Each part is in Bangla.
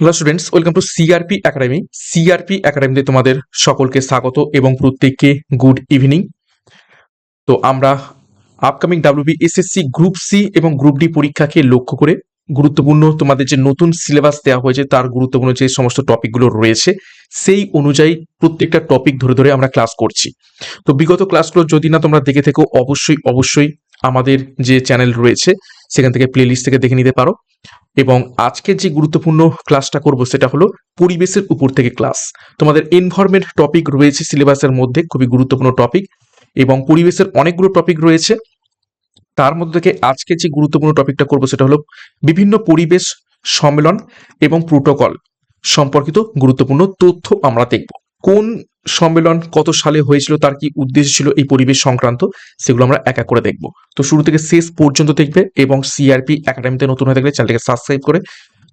Hello students welcome to CRP academy CRP একাডেমিতে তোমাদের সকলকে স্বাগত এবং প্রত্যেককে গুড ইভিনিং তো আমরা upcoming WB SSC group C এবং গ্রুপ ডি পরীক্ষাকে লক্ষ্য করে গুরুত্বপূর্ণ তোমাদের যে নতুন সিলেবাস দেওয়া হয়েছে, তার গুরুত্বপূর্ণ যে সমস্ত টপিকগুলো রয়েছে, সেই অনুযায়ী প্রত্যেকটা টপিক ধরে ধরে আমরা ক্লাস করছি। তো বিগত ক্লাসগুলো যদি না তোমরা দেখে থেকো, অবশ্যই অবশ্যই আমাদের যে চ্যানেল রয়েছে, সেখান থেকে প্লেলিস্ট থেকে দেখে নিতে পারো। এবং আজকের যে গুরুত্বপূর্ণ ক্লাসটা করব, সেটা হলো পরিবেশের উপর থেকে ক্লাস তোমাদের এনভায়রনমেন্ট টপিক রয়েছে সিলেবাসের মধ্যে, খুবই গুরুত্বপূর্ণ টপিক এবং পরিবেশের অনেকগুলো টপিক রয়েছে। তার মধ্যে থেকে আজকে যে গুরুত্বপূর্ণ টপিকটা করব, সেটা হলো বিভিন্ন পরিবেশ সম্মেলন এবং প্রোটোকল সম্পর্কিত গুরুত্বপূর্ণ তথ্য আমরা দেখব। কোন সম্মেলন কত সালে হয়েছিল, তার কি উদ্দেশ্য ছিল এই পরিবেশ সংক্রান্ত, সেগুলো আমরা এক এক করে দেখব। তো শুরু থেকে শেষ পর্যন্ত দেখবে এবং সিআরপি একাডেমিতে নতুন হয়ে থাকলে চ্যানেলকে সাবস্ক্রাইব করে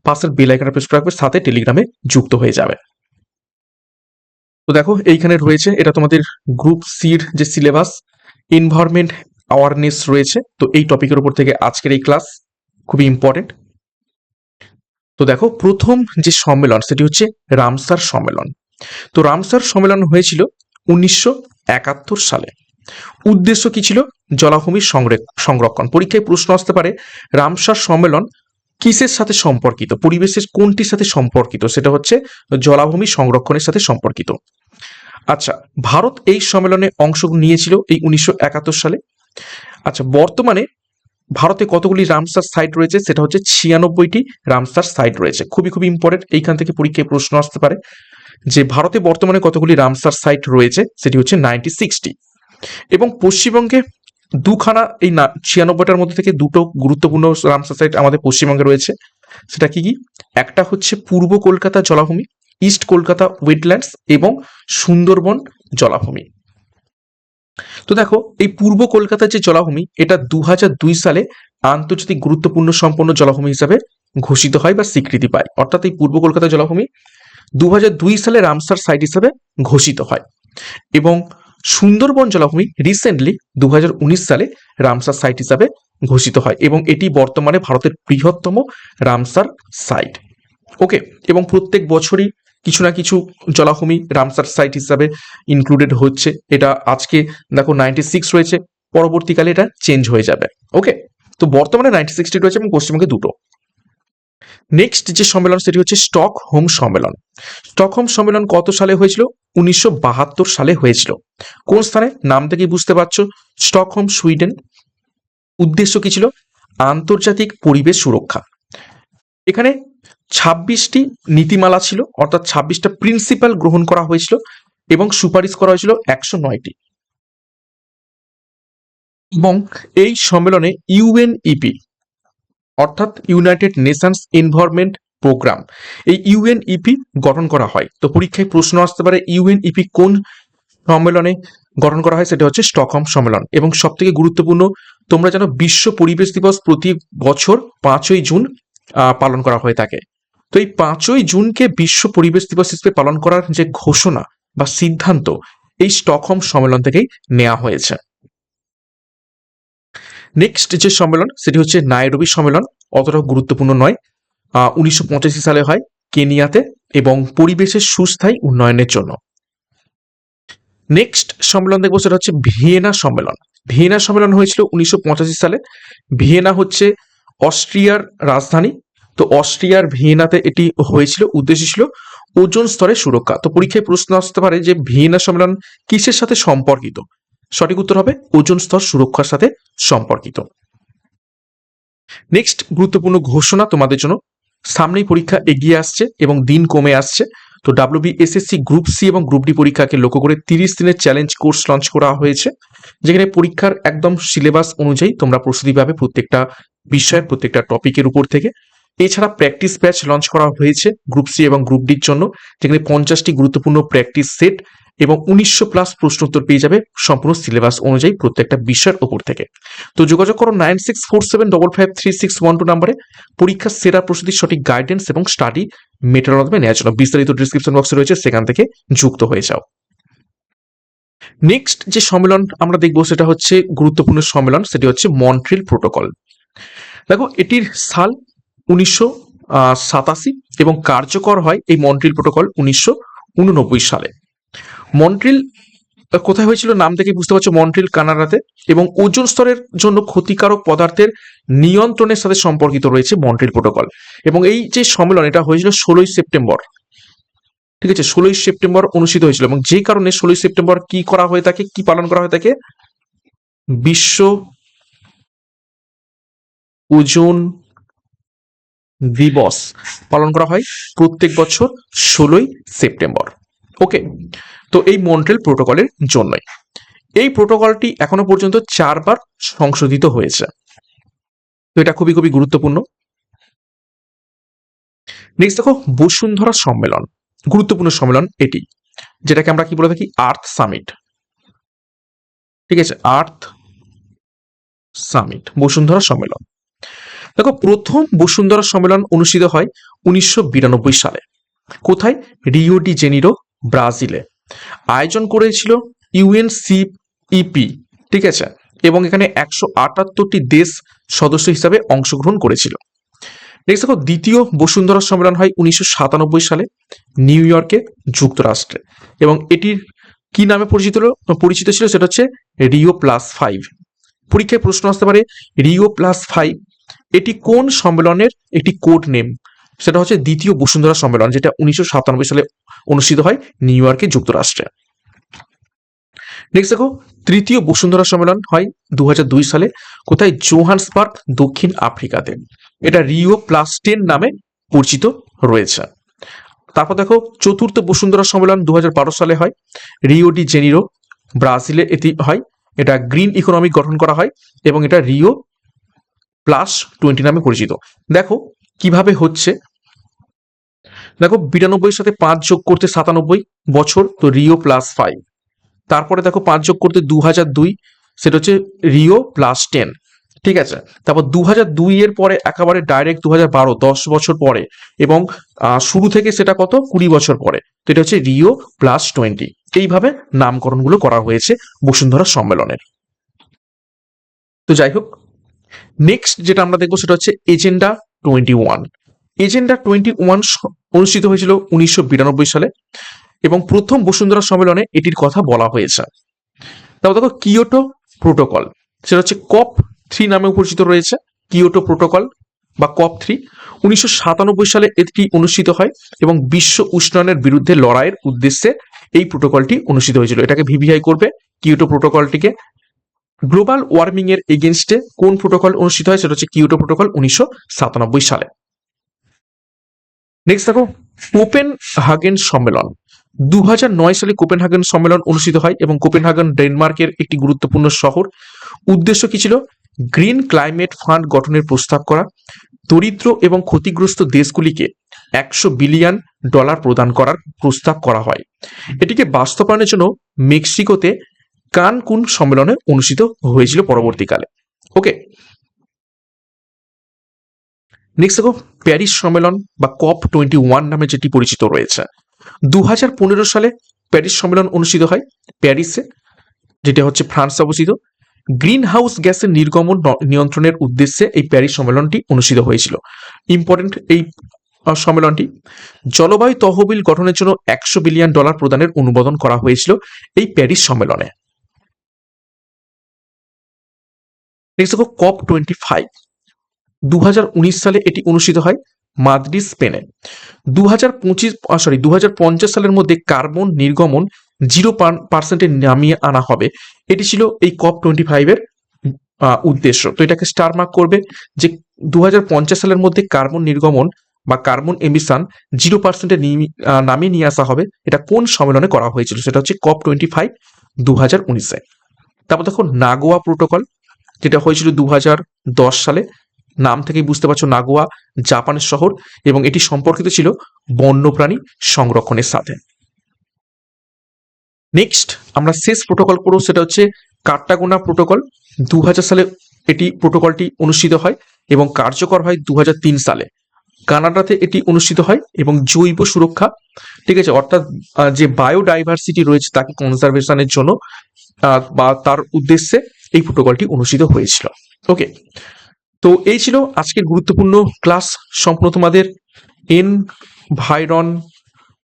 পাশের বেল আইকনটা প্রেস করে রাখবে সাথে টেলিগ্রামে যুক্ত হয়ে যাবে। তো দেখো, এইখানে রয়েছে, এটা তোমাদের গ্রুপ সির যে সিলেবাস এনভায়রনমেন্ট অ্যাওয়ারনেস রয়েছে। তো এই টপিকের উপর থেকে আজকের এই ক্লাস খুবই ইম্পর্টেন্ট তো দেখো, প্রথম যে সম্মেলন, সেটি হচ্ছে রামসার সম্মেলন। তো রামসার সম্মেলন হয়েছিল উনিশশো একাত্তর সালে। উদ্দেশ্য কি ছিল? জলাভূমির সংরে- সংরক্ষণ। পরীক্ষায় প্রশ্ন আসতে পারে, রামসার সম্মেলন কিসের সাথে সম্পর্কিত? পরিবেশের কোনটির সাথে সম্পর্কিত? সেটা হচ্ছে জলাভূমি সংরক্ষণের সাথে সম্পর্কিত। আচ্ছা ভারত এই সম্মেলনে অংশ নিয়েছিল এই উনিশশো একাত্তর সালে। আচ্ছা বর্তমানে ভারতে কতগুলি রামসার সাইট রয়েছে? সেটা হচ্ছে ছিয়ানব্বইটি রামসার সাইট রয়েছে। খুবই খুবই ইম্পর্টেন্ট এইখান থেকে পরীক্ষায় প্রশ্ন আসতে পারে। যে ভারতে বর্তমানে কতগুলি রামসার সাইট রয়েছে, সেটি হচ্ছে নাইনটি সিক্সটি এবং পশ্চিমবঙ্গে দুখানা এই না, ছিয়ানব্বইটার মধ্যে থেকে দুটো গুরুত্বপূর্ণ রামসার সাইট আমাদের পশ্চিমবঙ্গে রয়েছে। সেটা কি কি? একটা হচ্ছে পূর্ব কলকাতা জলাভূমি ইস্ট কলকাতা ওয়েটল্যান্ডস এবং সুন্দরবন জলাভূমি। তো দেখো, এই পূর্ব কলকাতার যে জলাভূমি, এটা দু সালে আন্তর্জাতিক গুরুত্বপূর্ণ সম্পন্ন জলাভূমি হিসাবে ঘোষিত হয় বা স্বীকৃতি পায়। অর্থাৎ এই পূর্ব কলকাতা জলাভূমি দু সালে রামসার সাইট হিসাবে ঘোষিত হয়। এবং সুন্দরবন জলাভূমি রিসেন্টলি দু হাজার উনিশ সালে রামসার সাইট হিসাবে ঘোষিত হয় এবং এটি বর্তমানে ভারতের বৃহত্তম রামসার সাইট ওকে এবং প্রত্যেক বছরই কিছু না কিছু জলাভূমি রামসার সাইট হিসাবে ইনক্লুডেড হচ্ছে। এটা আজকে দেখো নাইনটি সিক্স রয়েছে, পরবর্তীকালে এটা চেঞ্জ হয়ে যাবে। ওকে তো বর্তমানে নাইনটি সিক্সটি রয়েছে এবং পশ্চিমবঙ্গে দুটো। নেক্সট যে সম্মেলন, সেটি হচ্ছে স্টক হোম সম্মেলন। স্টকহোম সম্মেলন কত সালে হয়েছিল? উনিশশো বাহাত্তর সালে হয়েছিল। কোন স্থানে? নাম থেকেই বুঝতে পারছ। Stockholm, Sweden. উদ্দেশ্য কি ছিল? আন্তর্জাতিক পরিবেশ সুরক্ষা। এখানে ছাব্বিশটি নীতিমালা ছিল, অর্থাৎ ছাব্বিশটা প্রিন্সিপাল গ্রহণ করা হয়েছিল এবং সুপারিশ করা হয়েছিল একশো নয়টি। এবং এই সম্মেলনে ইউএনইপি অর্থাৎ ইউনাইটেড নেশনস এনভায়রনমেন্ট প্রোগ্রাম এই ইউএনইপি গঠন করা হয়। তো পরীক্ষায় প্রশ্ন আসতে পারে ইউএনইপি কোন সম্মেলনে গঠন করা হয়? সেটা হচ্ছে স্টকহোম সম্মেলন। এবং সব থেকে গুরুত্বপূর্ণ, তোমরা জানো বিশ্ব পরিবেশ দিবস প্রতি বছর পাঁচই জুন পালন করা হয়ে থাকে। তো এই পাঁচই জুনকে বিশ্ব পরিবেশ দিবস হিসেবে পালন করার যে ঘোষণা বা সিদ্ধান্ত, এই স্টকহোম সম্মেলন থেকেই নেওয়া হয়েছে। নেক্সট যে সম্মেলন, সেটি হচ্ছে নাইরবি সম্মেলন, অতটাও গুরুত্বপূর্ণ নয়। উনিশশো সালে হয় কেনিয়াতে এবং পরিবেশের সুস্থায়ী উন্নয়নের জন্য। নেক্সট সম্মেলন দেখব, সেটা হচ্ছে ভিয়েনা সম্মেলন। ভিয়েনা সম্মেলন হয়েছিল উনিশশো পঁচাশি সালে। ভিয়েনা হচ্ছে অস্ট্রিয়ার রাজধানী। তো অস্ট্রিয়ার ভিয়েনাতে এটি হয়েছিল, উদ্দেশ্য ছিল ওজন স্তরের সুরক্ষা। তো পরীক্ষায় প্রশ্ন আসতে পারে যে ভিয়েনা সম্মেলন কিসের সাথে সম্পর্কিত? সঠিক উত্তর হবে ওজন স্তর সুরক্ষার সাথে সম্পর্কিত। নেক্সট গুরুত্বপূর্ণ ঘোষণা তোমাদের জন্য। সামনেই পরীক্ষা এগিয়ে আসছে এবং দিন কমে আসছে। তো ডাব্লিউবি এসএসসি গ্রুপ সি এবং গ্রুপ ডি পরীক্ষাকে লক্ষ্য করে তিরিশ দিনের চ্যালেঞ্জ কোর্স লঞ্চ করা হয়েছে। যেখানে পরীক্ষার একদম সিলেবাস অনুযায়ী তোমরা প্রস্তুতি পাবে প্রত্যেকটা বিষয়ের প্রত্যেকটা টপিকের উপর থেকে। এছাড়া প্র্যাকটিস ব্যাচ লঞ্চ করা হয়েছে গ্রুপ সি এবং গ্রুপ ডির জন্য। যেখানে পঞ্চাশটি গুরুত্বপূর্ণ প্র্যাকটিস সেট এবং উনিশশো প্লাস প্রশ্ন উত্তর পেয়ে যাবে সম্পূর্ণ সিলেবাস অনুযায়ী প্রত্যেকটা বিষয়ের ওপর থেকে। তো যোগাযোগ করো nine six four seven double five three six one two নাম্বারে পরীক্ষার সেরা প্রস্তুতির সঠিক গাইডেন্স এবং স্টাডি মেটেরিয়াল মাধ্যমে নেওয়ার জন্য বিস্তারিত ডিসক্রিপশন বক্সে রয়েছে, সেখান থেকে যুক্ত হয়ে যাও। নেক্সট যে সম্মেলন আমরা দেখব সেটা হচ্ছে গুরুত্বপূর্ণ সম্মেলন, সেটি হচ্ছে মন্ট্রিল প্রোটোকল। দেখো, এটির সাল উনিশশো সাতাশি এবং কার্যকর হয় এই মন্ট্রিল প্রোটোকল উনিশশো উননব্বই সালে। মন্ট্রিল কোথায় হয়েছিল নাম থেকে বুঝতে পারছ? মন্ট্রিল, কানাডাতে। এবং ওজন স্তরের জন্য ক্ষতিকারক পদার্থের নিয়ন্ত্রণের সাথে সম্পর্কিত রয়েছে মন্ট্রিল প্রোটোকল। এবং এই যে সম্মেলন, এটা হয়েছিল ষোলোই সেপ্টেম্বর। ঠিক আছে? ষোলোই সেপ্টেম্বর অনুষ্ঠিত হয়েছিল। এবং যে কারণে ষোলোই সেপ্টেম্বর কি করা হয়ে থাকে, কি পালন করা হয়ে থাকে? বিশ্ব ওজন দিবস পালন করা হয় প্রত্যেক বছর ষোলোই সেপ্টেম্বর। ওকে তো এই মন্ট্রেল প্রোটোকলের জন্যই। এই প্রোটোকলটি এখনও পর্যন্ত চারবার সংশোধিত হয়েছে। তো এটা খুবই খুবই গুরুত্বপূর্ণ। নেক্সট দেখো, বসুন্ধরা সম্মেলন। গুরুত্বপূর্ণ সম্মেলন এটি, যেটাকে আমরা কি বলে থাকি? আর্থ সামিট ঠিক আছে আর্থ সামিট বসুন্ধরা সম্মেলন। দেখো, প্রথম বসুন্ধরা সম্মেলন অনুষ্ঠিত হয় উনিশশো বিরানব্বই সালে। কোথায়? রিও ডি জেনিরো ব্রাজিলে। আয়োজন করেছিল ইউএনসিইপি, ঠিক আছে? এবং এখানে একশো আটাত্তরটি দেশ সদস্য হিসাবে অংশগ্রহণ করেছিল। নেক্সট দেখো, দ্বিতীয় বসুন্ধরা সম্মেলন হয় উনিশশো সাতানব্বই সালে নিউ ইয়র্কে যুক্তরাষ্ট্রে। এবং এটির কি নামে পরিচিত পরিচিত ছিল সেটা হচ্ছে রিও প্লাস ফাইভ। পরীক্ষায় প্রশ্ন আসতে পারে, রিও প্লাস ফাইভ, এটি কোন সম্মেলনের একটি কোড নেম সেটা হচ্ছে দ্বিতীয় বসুন্ধরা সম্মেলন, যেটা উনিশশো সাতানব্বই সালে অনুষ্ঠিত হয় নিউ ইয়র্কে যুক্তরাষ্ট্রে। নেক্সট দেখো, তৃতীয় বসুন্ধরা সম্মেলন হয় দু হাজার দুই সালে, কোথায়? জোহান্সবার্গ, দক্ষিণ আফ্রিকাতে। এটা রিও প্লাস টেন নামে পরিচিত রয়েছে। তারপর দেখো, চতুর্থ বসুন্ধরা সম্মেলন দু হাজার বারো সালে হয় রিও ডি জেনিরো ব্রাজিলে এটি হয়। এটা গ্রিন ইকোনমিক গঠন করা হয় এবং এটা রিও প্লাস টোয়েন্টি নামে পরিচিত। দেখো কীভাবে হচ্ছে? দেখো বিরানব্বই সাথে পাঁচ যোগ করতে সাতানব্বই বছর, তো রিও প্লাস ফাইভ তারপরে দেখো, পাঁচ যোগ করতে দু হাজার দুই, সেটা হচ্ছে রিও প্লাস টেন ঠিক আছে? তারপর দু হাজার দুই এর পরে একেবারে ডাইরেক্ট দু হাজার বারো, দশ বছর পরে। এবং শুরু থেকে সেটা কত? কুড়ি বছর পরে। তো এটা হচ্ছে রিও প্লাস টোয়েন্টি এইভাবে নামকরণগুলো করা হয়েছে বসুন্ধরা সম্মেলনের। তো যাই হোক নেক্সট যেটা আমরা দেখব সেটা হচ্ছে agenda twenty one agenda twenty one অনুষ্ঠিত হয়েছিল উনিশশো বিরানব্বই সালে এবং প্রথম বসুন্ধরা সম্মেলনে এটির কথা বলা হয়েছে। তারপর দেখো কিয়োটো প্রোটোকল, সেটা হচ্ছে কপ থ্রি নামে পরিচিত রয়েছে, কিয়োটো প্রোটোকল বা কপ থ্রি। উনিশশো সাতানব্বই সালে এটি অনুষ্ঠিত হয় এবং বিশ্ব উষ্ণায়নের বিরুদ্ধে লড়াইয়ের উদ্দেশ্যে এই প্রোটোকলটি অনুষ্ঠিত হয়েছিল। এটাকে ভিভিআই করবে কিয়োটো প্রোটোকলটিকে। গ্লোবাল ওয়ার্মিং এর এগেনস্টে কোন প্রোটোকল অনুষ্ঠিত হয়? সেটা হচ্ছে কিয়োটো প্রোটোকল উনিশশো সাতানব্বই সালে। নেক্সট দেখো কোপেন হাগেন সম্মেলন দু সালে কোপেনহাগেন সম্মেলন অনুষ্ঠিত হয় এবং কোপেনহাগেন ডেনমার্কের একটি গুরুত্বপূর্ণ শহর। উদ্দেশ্য কি ছিল? গ্রিন ক্লাইমেট ফান্ড গঠনের প্রস্তাব করা। দরিদ্র এবং ক্ষতিগ্রস্ত দেশগুলিকে একশো বিলিয়ন ডলার প্রদান করার প্রস্তাব করা হয়। এটিকে বাস্তবায়নের জন্য মেক্সিকোতে কানকুন সম্মেলনে অনুষ্ঠিত হয়েছিল পরবর্তীকালে? ওকে নেক্সট দেখো, প্যারিস সম্মেলন বা কপ টোয়েন্টি ওয়ান নামে যেটি পরিচিত রয়েছে। দু হাজার পনেরো সালে প্যারিস সম্মেলন অনুষ্ঠিত হয়, প্যারিসে, যেটা হচ্ছে ফ্রান্স অবস্থিত। গ্রিন হাউস গ্যাসের নির্গমন নিয়ন্ত্রণের উদ্দেশ্যে এই প্যারিস সম্মেলনটি অনুষ্ঠিত হয়েছিল। ইম্পর্টেন্ট এই সম্মেলনটি। জলবায়ু তহবিল গঠনের জন্য একশো বিলিয়ন ডলার প্রদানের অনুমোদন করা হয়েছিল এই প্যারিস সম্মেলনে। নেক্সট দেখো কপ টোয়েন্টি ফাইভ দু সালে এটি অনুষ্ঠিত হয় মাদ্রিদ, স্পেনে। দু হাজার পঁচিশ সরি দু হাজার পঞ্চাশ সালের মধ্যে কার্বন নির্গমন জিরো পার্সেন্টে নামিয়ে আনা হবে। এটি ছিল এই কপ টোয়েন্টি ফাইভের উদ্দেশ্য। তো এটাকে স্টার মার্ক করবে যে দু হাজার পঞ্চাশ সালের মধ্যে কার্বন নির্গমন বা কার্বন এমিশন জিরো পার্সেন্টে নামিয়ে নিয়ে আসা হবে। এটা কোন সম্মেলনে করা হয়েছিল? সেটা হচ্ছে কপ টোয়েন্টি ফাইভ দু হাজার উনিশে তারপর দেখো, নাগোয়া প্রোটোকল যেটা হয়েছিল দু হাজার দশ সালে। নাম থেকেই বুঝতে পারছ, নাগোয়া, জাপানের শহর এবং এটি সম্পর্কিত ছিল বন্যপ্রাণী সংরক্ষণের সাথে। নেক্সট আমরা শেষ প্রোটোকল পড়ব, সেটা হচ্ছে কাট্টাগোনা প্রোটোকল দু হাজার সালে এটি প্রোটোকলটি অনুষ্ঠিত হয় এবং কার্যকর হয় দু হাজার তিন সালে। কানাডাতে এটি অনুষ্ঠিত হয় এবং জৈব সুরক্ষা, ঠিক আছে, অর্থাৎ যে বায়োডাইভার্সিটি রয়েছে তাকে কনজারভেশনের জন্য বা তার উদ্দেশ্যে এই প্রোটোকলটি অনুষ্ঠিত হয়েছিল। ওকে তো এই ছিল আজকের গুরুত্বপূর্ণ ক্লাস সম্পূর্ণ তোমাদের এন ভাইরন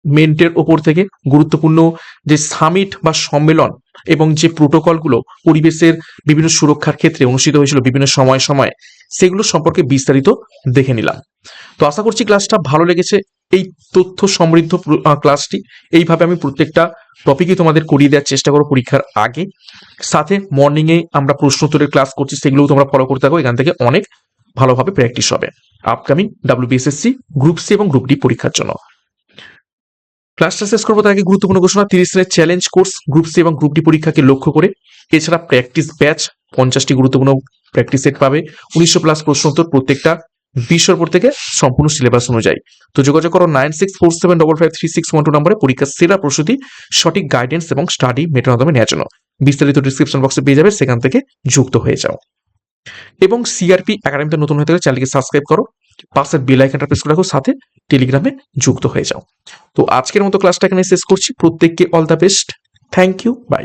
মেন্টের ওপর থেকে গুরুত্বপূর্ণ যে সামিট বা সম্মেলন এবং যে প্রোটোকলগুলো পরিবেশের বিভিন্ন সুরক্ষার ক্ষেত্রে অনুষ্ঠিত হয়েছিল বিভিন্ন সময় সময়ে, সেগুলো সম্পর্কে বিস্তারিত দেখে নিলাম। তো আশা করছি ক্লাসটা ভালো লেগেছে। এই তথ্য সমৃদ্ধ ক্লাসটি এইভাবে আমি প্রত্যেকটা টপিকই তোমাদের করিয়ে দেওয়ার চেষ্টা করো পরীক্ষার আগে। সাথে মর্নিংয়ে আমরা প্রশ্ন উত্তরের ক্লাস করছি, সেগুলোও তোমরা ফলো করতে থাকো, এখান থেকে অনেক ভালোভাবে প্র্যাকটিস হবে আপকামিং ডাব্লিউবিএসএসসি গ্রুপ সি এবং গ্রুপ ডি পরীক্ষার জন্য। ক্লাসটা শেষ করব তার আগে গুরুত্বপূর্ণ ঘোষণা, তিরিশ দিনের চ্যালেঞ্জ কোর্স গ্রুপ সি এবং গ্রুপ ডি পরীক্ষাকে লক্ষ্য করে। এছাড়া প্র্যাকটিস ব্যাচ পঞ্চাশটি গুরুত্বপূর্ণ প্র্যাকটিস সেট পাবে। উনিশশো প্লাস প্রশ্ন উত্তর প্রত্যেকটা বিষয়ের উপর থেকে সম্পূর্ণ সিলেবাস অনুযায়ী। তো যোগাযোগ করো nine six four seven double five three six one two নম্বরে, পরীক্ষার সেরা প্রস্তুতি, সঠিক গাইডেন্স এবং স্টাডি মেটার মাধ্যমে নেওয়ার জন্য। বিস্তারিত ডিসক্রিপশন বক্সে পেয়ে যাবে, সেখান থেকে যুক্ত হয়ে যাও। এবং সিআরপি একাডেমিতে নতুন হয়ে থাকলে চ্যানেলকে সাবস্ক্রাইব করো পাশের বেল আইকনটা প্রেস করে রাখো, সাথে টেলিগ্রামে যুক্ত হয়ে যাও। তো আজকের মতো ক্লাসটা এখানে শেষ করছি, প্রত্যেককে all the best thank you bye